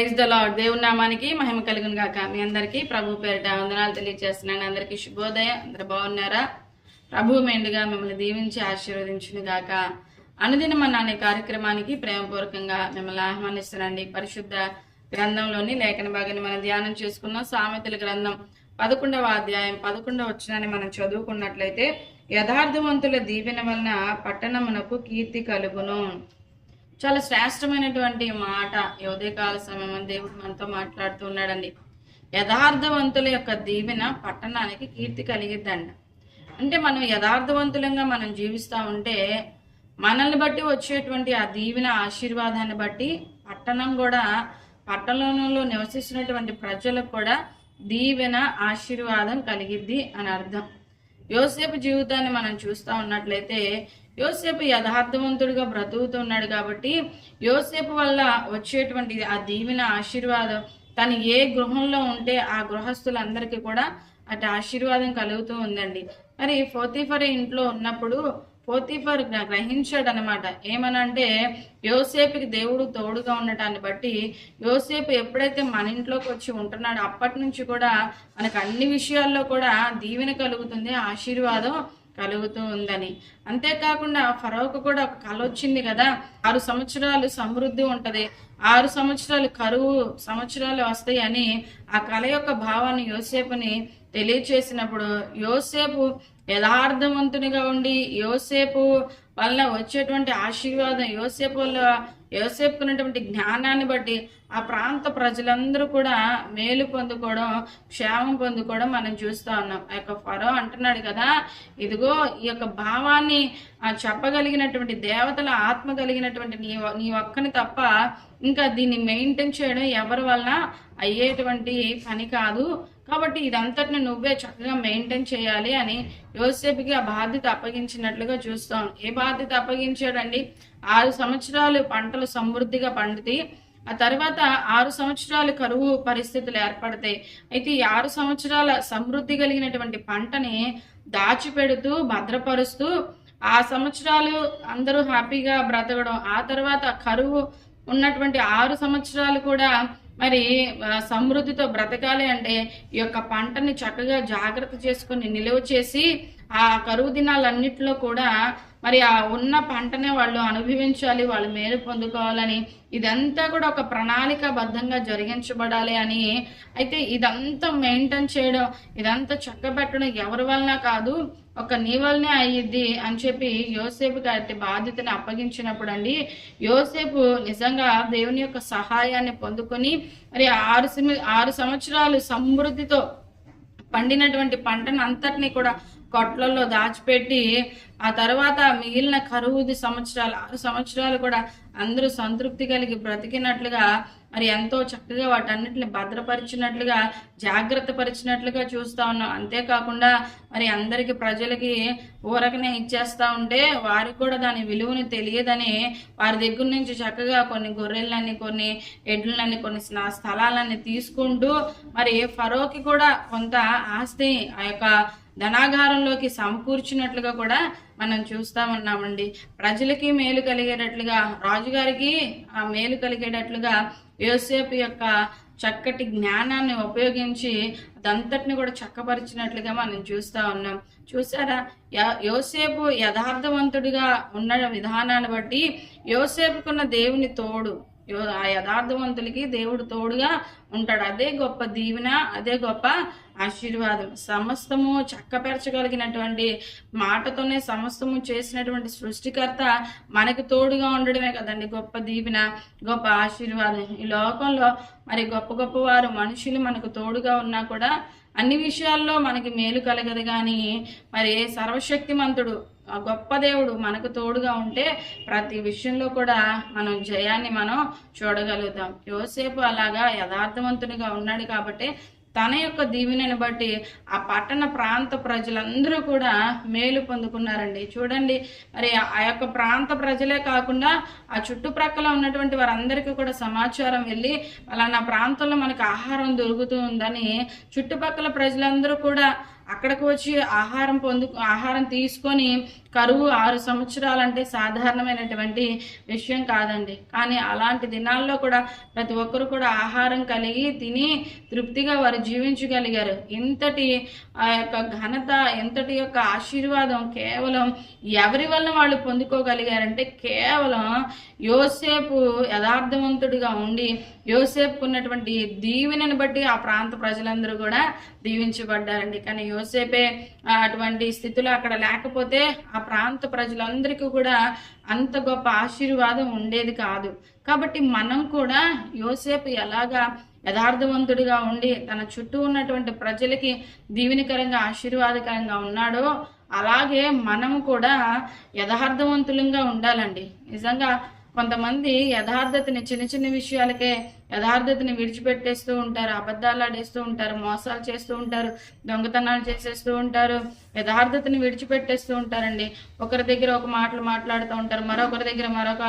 Praise the lord దేవుని నామానికి మహిమ కలుగును గాక. మీ అందరికీ ప్రభు పేరిట వందనాలు తెలియజేస్తున్నాను అందరికీ శుభోదయం. అందరు బాగున్నారా? ప్రభు మెండుగా మిమ్మల్ని దీవించి ఆశీర్వదించును గాక. అనుదినం అనే కార్యక్రమానికి ప్రేమపూర్వకంగా మిమ్మల్ని ఆహ్వానిస్తున్నాండి పరిశుద్ధ గ్రంథంలోని లేఖన భాగాన్ని మనం ధ్యానం చేసుకున్నాం. సామెతల గ్రంథం పదకొండవ అధ్యాయం పదకొండవ వచ్చినాన్ని మనం చదువుకున్నట్లయితే యథార్థవంతుల దీవెన వలన పట్టణమునకు కీర్తి కలుగును. చాలా శ్రేష్టమైనటువంటి మాట ఈ కాల సమయం దేవుడు మనతో మాట్లాడుతూ ఉన్నాడండి. యథార్థవంతుల యొక్క దీవెన పట్టణానికి కీర్తి కలిగిద్దండి అంటే మనం యథార్థవంతులంగా మనం జీవిస్తూ ఉంటే మనల్ని బట్టి వచ్చేటువంటి ఆ దీవెన ఆశీర్వాదాన్ని బట్టి పట్టణం కూడా పట్టణంలో నివసిస్తున్నటువంటి ప్రజలకు కూడా దీవెన ఆశీర్వాదం కలిగిద్ది అని అర్థం. యోసేపు జీవితాన్ని మనం చూస్తూ ఉన్నట్లయితే యోసేపు యథార్థవంతుడిగా బ్రతుకుతున్నాడు కాబట్టి యోసేపు వల్ల వచ్చేటువంటి ఆ దీవెన ఆశీర్వాదం. తను ఏ గృహంలో ఉంటే ఆ గృహస్థులందరికీ కూడా అటు ఆశీర్వాదం కలుగుతూ ఉందండి. మరి ఫోర్తీఫర్ ఇంట్లో ఉన్నప్పుడు పోతిఫర్ గ్రహించాడు అనమాట ఏమనంటే యోసేపుకి దేవుడు తోడుగా ఉండటాన్ని బట్టి యోసేపు ఎప్పుడైతే మన ఇంట్లోకి వచ్చి ఉంటున్నాడో అప్పటి నుంచి కూడా మనకు అన్ని విషయాల్లో కూడా దీవెన కలుగుతుంది ఆశీర్వాదం కలుగుతూ ఉందని. అంతేకాకుండా ఫరోకు కూడా ఒక కళ వచ్చింది కదా. ఆరు సంవత్సరాలు సమృద్ధి ఉంటది. ఆరు సంవత్సరాలు కరువు సంవత్సరాలు వస్తాయి అని ఆ కళ యొక్క భావాన్ని యోసేపుని తెలియచేసినప్పుడు యోసేపు యథార్థవంతునిగా ఉండి యోసేపు వల్ల వచ్చేటువంటి ఆశీర్వాదం యోసేపు వల్ల యోసేపుకున్నటువంటి జ్ఞానాన్ని బట్టి ఆ ప్రాంత ప్రజలందరూ కూడా మేలు పొందుకోవడం క్షేమం పొందుకోవడం మనం చూస్తూ ఉన్నాం. ఆ యొక్క ఫరో అంటున్నాడు కదా ఇదిగో ఈ యొక్క భావాన్ని చెప్పగలిగినటువంటి దేవతల ఆత్మ కలిగినటువంటి నీ నీ ఒక్కని తప్ప ఇంకా దీన్ని మెయింటైన్ చేయడం ఎవరి వలన అయ్యేటువంటి పని కాదు. కాబట్టి ఇదంతటిని నువ్వే చక్కగా మెయింటైన్ చేయాలి అని యోసేపుకి ఆ బాధ్యత అప్పగించినట్లుగా చూస్తాం. ఏ బాధ్యత అప్పగించాడండి? ఆరు సంవత్సరాలు పంటలు సమృద్ధిగా పండుతాయి ఆ తర్వాత ఆరు సంవత్సరాలు కరువు పరిస్థితులు ఏర్పడతాయి. అయితే ఈ ఆరు సంవత్సరాల సమృద్ధి కలిగినటువంటి పంటని దాచిపెడుతూ భద్రపరుస్తూ ఆ సంవత్సరాలు అందరూ హ్యాపీగా బ్రతకడం ఆ తర్వాత కరువు ఉన్నటువంటి ఆరు సంవత్సరాలు కూడా మరి సమృద్ధితో బ్రతకాలి అంటే ఈ యొక్క పంటని చక్కగా జాగ్రత్త చేసుకొని నిలువ చేసి ఆ కరువు దినాలన్నింటిలో కూడా మరి ఆ ఉన్న పంటనే వాళ్ళు అనుభవించాలి వాళ్ళు మేలు పొందుకోవాలని ఇదంతా కూడా ఒక ప్రణాళికాబద్ధంగా జరిగించబడాలి అని అయితే ఇదంతా మెయింటైన్ చేయడం ఇదంతా చక్కబెట్టడం ఎవరి వలన కాదు ఒక నీ వల్లనే అయ్యిద్ది అని చెప్పి యోసేపు గారి బాధ్యతని అప్పగించినప్పుడు అండి యోసేపు నిజంగా దేవుని యొక్క సహాయాన్ని పొందుకొని మరి ఆరు ఆరు సంవత్సరాలు సమృద్ధితో పండినటువంటి పంటను అంతటినీ కూడా కొట్లలో దాచిపెట్టి ఆ తర్వాత మిగిలిన కరువుది సంవత్సరాలు ఆరు సంవత్సరాలు కూడా అందరూ సంతృప్తి కలిగి బ్రతికినట్లుగా మరి ఎంతో చక్కగా వాటన్నిటిని భద్రపరిచినట్లుగా జాగ్రత్త పరిచినట్లుగా చూస్తూ ఉన్నాం. అంతేకాకుండా మరి అందరికి ప్రజలకి ఊరకనే ఇచ్చేస్తూ ఉంటే వారికి కూడా దాని విలువని తెలియదని వారి దగ్గర నుంచి చక్కగా కొన్ని గొర్రెలని కొన్ని ఎడ్లని కొన్ని స్థలాలని తీసుకుంటూ మరి ఫరోకి కూడా కొంత ఆస్తి ఆ యొక్క ధనాగారంలోకి సమకూర్చినట్లుగా కూడా మనం చూస్తా ఉన్నామండి ప్రజలకి మేలు కలిగేటట్లుగా రాజుగారికి ఆ మేలు కలిగేటట్లుగా యోసేపు యొక్క చక్కటి జ్ఞానాన్ని ఉపయోగించి అదంతటిని కూడా చక్కపరిచినట్లుగా మనం చూస్తూ ఉన్నాం. చూసారా? యోసేపు యథార్థవంతుడిగా ఉన్న విధానాన్ని బట్టి యోసేపుకున్న దేవుని తోడు ఆ యథార్థవంతులకి దేవుడు తోడుగా ఉంటాడు. అదే గొప్ప దీవెన అదే గొప్ప ఆశీర్వాదం. సమస్తము చక్కపరచగలిగినటువంటి మాటతోనే సమస్తము చేసినటువంటి సృష్టికర్త మనకు తోడుగా ఉండడమే కదండి గొప్ప దీవెన గొప్ప ఆశీర్వాదం. ఈ లోకంలో మరి గొప్ప గొప్ప వారు మనుషులు మనకు తోడుగా ఉన్నా కూడా అన్ని విషయాల్లో మనకి మేలు కలగదు కానీ మరి సర్వశక్తిమంతుడు గొప్ప దేవుడు మనకు తోడుగా ఉంటే ప్రతి విషయంలో కూడా మనం జయాన్ని మనం చూడగలుగుతాం. యోసేపు అలాగా యథార్థవంతునిగా ఉన్నాడు కాబట్టి తన యొక్క దీవెనని బట్టి ఆ పట్టణ ప్రాంత ప్రజలందరూ కూడా మేలు పొందుకున్నారండి. చూడండి మరి ఆ యొక్క ప్రాంత ప్రజలే కాకుండా ఆ చుట్టుప్రక్కల ఉన్నటువంటి వారందరికీ కూడా సమాచారం వెళ్ళి అలా నా ప్రాంతంలో మనకు ఆహారం దొరుకుతూ ఉందని చుట్టుపక్కల ప్రజలందరూ కూడా అక్కడికి వచ్చి ఆహారం పొందు ఆహారం తీసుకొని కరువు ఆరు సంవత్సరాలంటే సాధారణమైనటువంటి విషయం కాదండి. కానీ అలాంటి దినాల్లో కూడా ప్రతి ఒక్కరు కూడా ఆహారం కలిగి తిని తృప్తిగా వారు జీవించగలిగారు. ఇంతటి ఆ యొక్క ఘనత ఎంతటి యొక్క ఆశీర్వాదం కేవలం ఎవరి వల్ల వాళ్ళు పొందుకోగలిగారంటే కేవలం యోసేపు యథార్థవంతుడిగా ఉండి యోసేపుకు ఉన్నటువంటి దీవెనని బట్టి ఆ ప్రాంత ప్రజలందరూ కూడా దీవించబడ్డారండి. కానీ యోసేపే అటువంటి స్థితిలో అక్కడ లేకపోతే ఆ ప్రాంత ప్రజలందరికీ కూడా అంత గొప్ప ఆశీర్వాదం ఉండేది కాదు. కాబట్టి మనం కూడా యోసేపు ఎలాగా యథార్థవంతుడిగా ఉండి తన చుట్టూ ఉన్నటువంటి ప్రజలకి దీవెనికరంగా ఆశీర్వాదకరంగా ఉన్నాడో అలాగే మనం కూడా యథార్థవంతులంగా ఉండాలండి. నిజంగా కొంతమంది యథార్థతని చిన్న చిన్న విషయాలకే యథార్థతని విడిచిపెట్టేస్తూ ఉంటారు అబద్ధాలు ఆడేస్తూ ఉంటారు మోసాలు చేస్తూ ఉంటారు దొంగతనాలు చేసేస్తూ ఉంటారు యథార్థతని విడిచిపెట్టేస్తూ ఉంటారండి. ఒకరి దగ్గర ఒక మాటలు మాట్లాడుతూ ఉంటారు మరొకరి దగ్గర మరొక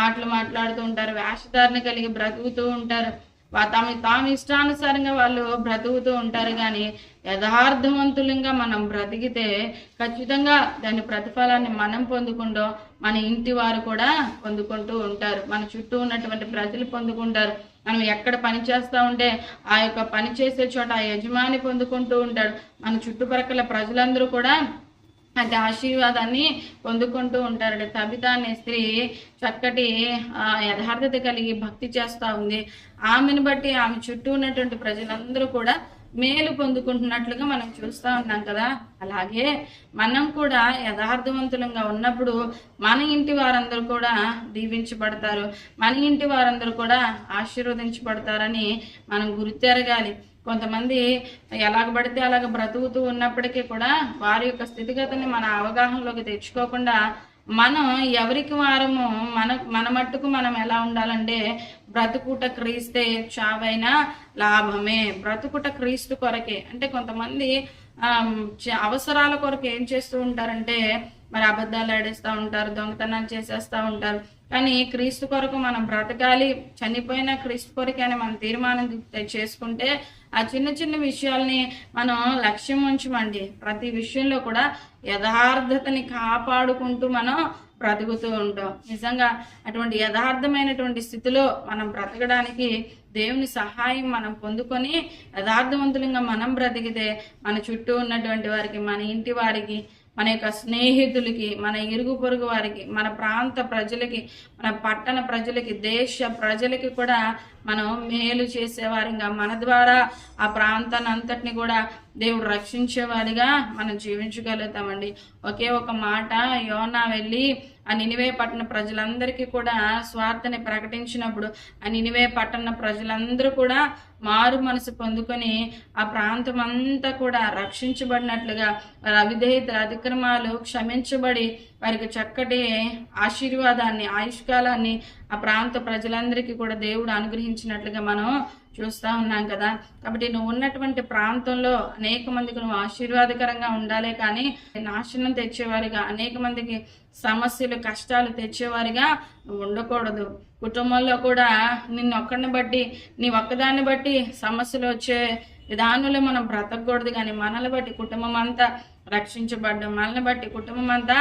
మాటలు మాట్లాడుతూ ఉంటారు వేషధారణ కలిగి బ్రతుకుతూ ఉంటారు. తాము తాము ఇష్టానుసారంగా వాళ్ళు బ్రతుకుతూ ఉంటారు కానీ యథార్థవంతులంగా మనం బ్రతికితే ఖచ్చితంగా దాని ప్రతిఫలాన్ని మనం పొందుకుంటాం మన ఇంటి వారు కూడా పొందుకుంటూ ఉంటారు. మన చుట్టూ ఉన్నటువంటి ప్రజలు పొందుకుంటారు. మనం ఎక్కడ పని చేస్తూ ఉంటే ఆ యొక్క పని చేసే చోట ఆ యజమాని పొందుకుంటూ ఉంటాడు. మన చుట్టుపక్కల ప్రజలందరూ కూడా అంటే ఆశీర్వాదాన్ని పొందుకుంటూ ఉంటారండి తబిత అనే స్త్రీ చక్కటి ఆ, యథార్థత కలిగి భక్తి చేస్తూ ఉంది. ఆమెను బట్టి ఆమె చుట్టూ ఉన్నటువంటి ప్రజలందరూ కూడా మేలు పొందుకుంటున్నట్లుగా మనం చూస్తూ ఉన్నాం కదా. అలాగే మనం కూడా యథార్థవంతులంగా ఉన్నప్పుడు మన ఇంటి వారందరూ కూడా దీవించబడతారు. మన ఇంటి వారందరూ కూడా ఆశీర్వదించబడతారని మనం గుర్తెరగాలి. కొంతమంది ఎలాగ పడితే అలాగ బ్రతుకుతూ ఉన్నప్పటికీ కూడా వారి యొక్క స్థితిగతిని మన అవగాహనలోకి తెచ్చుకోకుండా మనం ఎవరికి వారము మన మన మట్టుకు మనం ఎలా ఉండాలంటే బ్రతుకుట క్రీస్తే చావైనా లాభమే. బ్రతుకుట క్రీస్తు కొరకే. అంటే కొంతమంది అవసరాల కొరకు ఏం చేస్తూ ఉంటారంటే మరి అబద్ధాలు ఆడేస్తూ ఉంటారు దొంగతనాలు చేసేస్తూ ఉంటారు. కానీ క్రీస్తు కొరకు మనం బ్రతకాలి చనిపోయిన క్రీస్తు కొరకే అని మనం తీర్మానం చేసుకుంటే ఆ చిన్న చిన్న విషయాల్ని మనం లక్ష్యం ఉంచమండి. ప్రతి విషయంలో కూడా యథార్థతని కాపాడుకుంటూ మనం బ్రతుకుతూ ఉంటాం. నిజంగా అటువంటి యథార్థమైనటువంటి స్థితిలో మనం బ్రతకడానికి దేవుని సహాయం మనం పొందుకొని యథార్థవంతులంగా మనం బ్రతికితే మన చుట్టూ ఉన్నటువంటి వారికి మన ఇంటి వారికి మన యొక్క స్నేహితులకి మన ఇరుగు పొరుగు వారికి మన ప్రాంత ప్రజలకి మన పట్టణ ప్రజలకి దేశ ప్రజలకి కూడా మనం మేలు చేసేవారిగా మన ద్వారా ఆ ప్రాంతాన్ని అంతటిని కూడా దేవుడు రక్షించేవారిగా మనం జీవించగలుగుతామండి. ఒకే ఒక మాట యోనా వెళ్ళి ఆ నినివే పట్టణ ప్రజలందరికీ కూడా స్వార్థని ప్రకటించినప్పుడు ఆ నినివే పట్టణ ప్రజలందరూ కూడా మారు మనసు పొందుకొని ఆ ప్రాంతం అంతా కూడా రక్షించబడినట్లుగా వారి అతిక్రమాలు క్షమించబడి వారికి చక్కటి ఆశీర్వాదాన్ని ఆయుష్కాలాన్ని ఆ ప్రాంత ప్రజలందరికీ కూడా దేవుడు అనుగ్రహించినట్లుగా మనం చూస్తూ ఉన్నాం కదా. కాబట్టి నువ్వు ఉన్నటువంటి ప్రాంతంలో అనేక మందికి నువ్వు ఆశీర్వాదకరంగా ఉండాలే కానీ నాశనం తెచ్చేవారిగా అనేక మందికి సమస్యలు కష్టాలు తెచ్చేవారిగా నువ్వు ఉండకూడదు. కుటుంబంలో కూడా నిన్ను ఒక్కడిని బట్టి నీ ఒక్కదాన్ని బట్టి సమస్యలు వచ్చే విధానంలో మనం బ్రతకూడదు కానీ మనల్ని బట్టి కుటుంబం అంతా రక్షించబడ్డం మనల్ని బట్టి కుటుంబం అంతా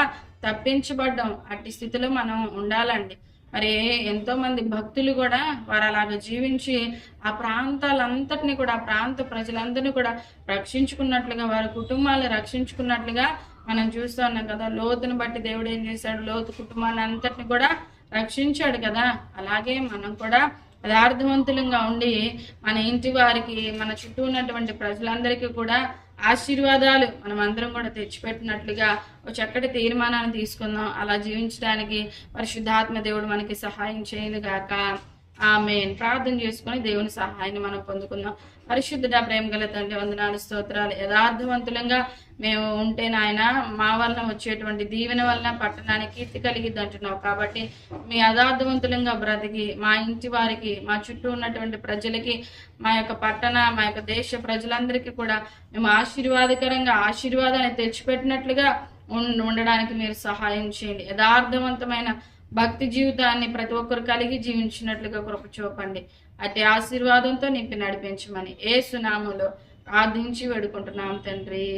తప్పించబడ్డం. అట్టి స్థితిలో మనం ఉండాలండి. మరి ఎంతో మంది భక్తులు కూడా వారు అలాగ జీవించి ఆ ప్రాంతాలంతటిని కూడా ఆ ప్రాంత ప్రజలందరినీ కూడా రక్షించుకున్నట్లుగా వారి కుటుంబాలు రక్షించుకున్నట్లుగా మనం చూస్తూ ఉన్నాం కదా. లోతుని బట్టి దేవుడు ఏం చేశాడు? లోతు కుటుంబాన్ని అంతటిని కూడా రక్షించాడు కదా. అలాగే మనం కూడా యథార్థవంతులంగా ఉండి మన ఇంటి వారికి మన చుట్టూ ఉన్నటువంటి ప్రజలందరికీ కూడా ఆశీర్వాదాలు మనం అందరం కూడా తెచ్చిపెట్టినట్లుగా ఒక చక్కటి తీర్మానాన్ని తీసుకుందాం. అలా జీవించడానికి పరిశుద్ధాత్మ దేవుడు మనకి సహాయం చేయను గాక ఆమె ప్రార్థన చేసుకొని దేవుని సహాయాన్ని మనం పొందుకుందాం. పరిశుద్ధుడ ప్రేమ గల తండ్రి వందనాలు స్తోత్రాలు. యథార్థవంతులంగా మేము ఉంటే నాయన మా వలన వచ్చేటువంటి దీవెన వలన పట్టణానికి కీర్తి కలిగిద్ది అంటున్నావు. కాబట్టి మీ యథార్థవంతులంగా బ్రతికి మా ఇంటి వారికి మా చుట్టూ ఉన్నటువంటి ప్రజలకి మా యొక్క పట్టణ మా యొక్క దేశ ప్రజలందరికీ కూడా మేము ఆశీర్వాదకరంగా ఆశీర్వాదాన్ని తెచ్చిపెట్టినట్లుగా ఉం- ఉండడానికి మీరు సహాయం చేయండి. యథార్థవంతమైన భక్తి జీవితాన్ని ప్రతి ఒక్కరు కలిగి జీవించినట్లుగా కృప చూపండి. అట్టి ఆశీర్వాదంతో నింపి నడిపించమని ఏ సునాములో ప్రార్థించి వేడుకుంటున్నాం తండ్రి.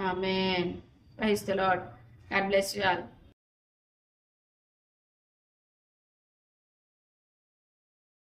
ఆమె praise lord God bless you all.